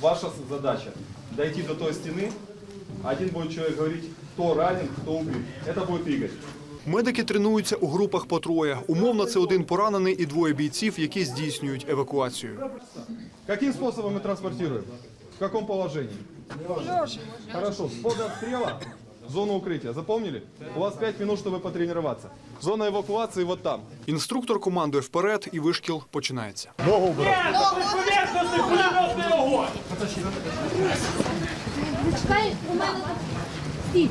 ваша задача дойти до той стены. Один будет человек говорить, кто ранен, кто убит. Это будет Игорь. Медики тренуються у групах по троє. Умовно, це один поранений і двоє бійців, які здійснюють евакуацію. Каким способом мы транспортируем? В каком положении? Хорошо. С пода обстрела зону укрытия. Запомнили? У вас 5 минут, чтобы потренироваться. Зона эвакуации вот там. Інструктор командує вперед, і вишкіл починається. Чекай, у мене тут стій.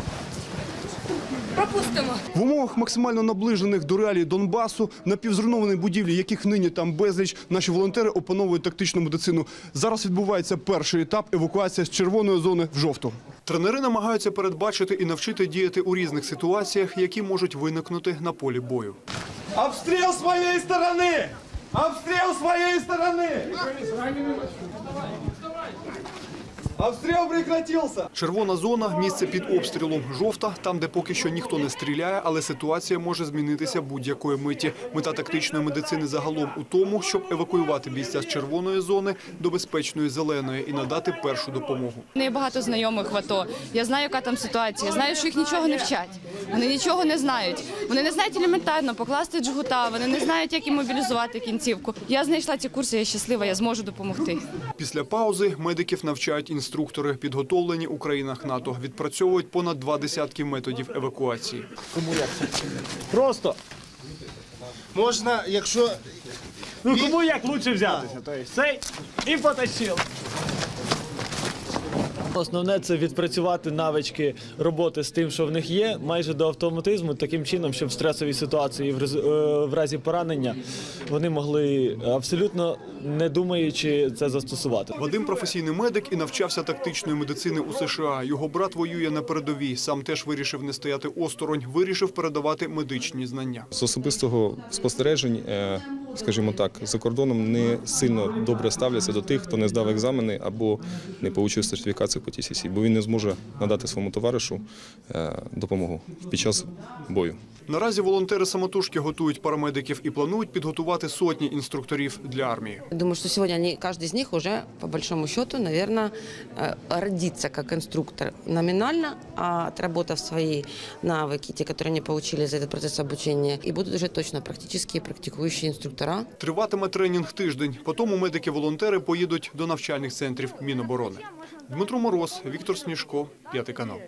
Пропустимо. В умовах максимально наближених до реалій Донбасу, напівзруйнованій будівлі, яких нині там безліч, наші волонтери опановують тактичну медицину. Зараз відбувається перший етап евакуація з червоної зони в жовту. Тренери намагаються передбачити і навчити діяти у різних ситуаціях, які можуть виникнути на полі бою. Обстрел с моей стороны! Обстрел с моей стороны! Обстрел прекратился! Червона зона місце під обстрілом. Жовта там, де поки що ніхто не стріляє, але ситуація може змінитися будь-якої миті. Мета тактичної медицини загалом у тому, щоб евакуювати бійця з червоної зони до безпечної зеленої і надати першу допомогу. У неї багато знайомих в АТО. Я знаю, яка там ситуація. Знаю, що їх нічого не вчать. Вони нічого не знають. Вони не знають елементарно покласти джгута. Вони не знають, як і мобілізувати кінцівку. Я знайшла ці курси. Я щаслива. Я зможу допомогти. Після паузи медиків навчають інструктори, підготовлені у країнах НАТО. Відпрацьовують понад два десятки методів евакуації. Просто. Можна, якщо Ну кому як лучше взятися? Тобто цей і потащив. Основне це відпрацювати навички роботи з тим, що в них є, майже до автоматизму, таким чином, щоб в стресовій ситуації в е, разі поранення вони могли абсолютно не думаючи це застосувати. Вадим професійний медик і навчався тактичної медицини у США. Його брат воює на передовій. Сам теж вирішив не стояти осторонь, вирішив передавати медичні знання. З особистого спостережень, е, скажімо так, за кордоном не сильно добре ставляться до тих, хто не здав екзамени або не отримав сертифікацію по TCC, бо він не зможе надати своєму товаришу е, допомогу під час бою. Наразі волонтери самотужки готують парамедиків і планують підготувати сотні інструкторів для армії. Думаю, что сегодня они, каждый из них уже, по большому счету, наверное, э, родится как инструктор номинально, а отработав свои навыки, те, которые они получили за этот процесс обучения, и будут уже точно практические практикующие инструктора. Триватиме тренінг тиждень. Потім медики-волонтери поїдуть до навчальних центрів Міноборони. Дмитро Мороз, Віктор Сніжко, п'ятий канал.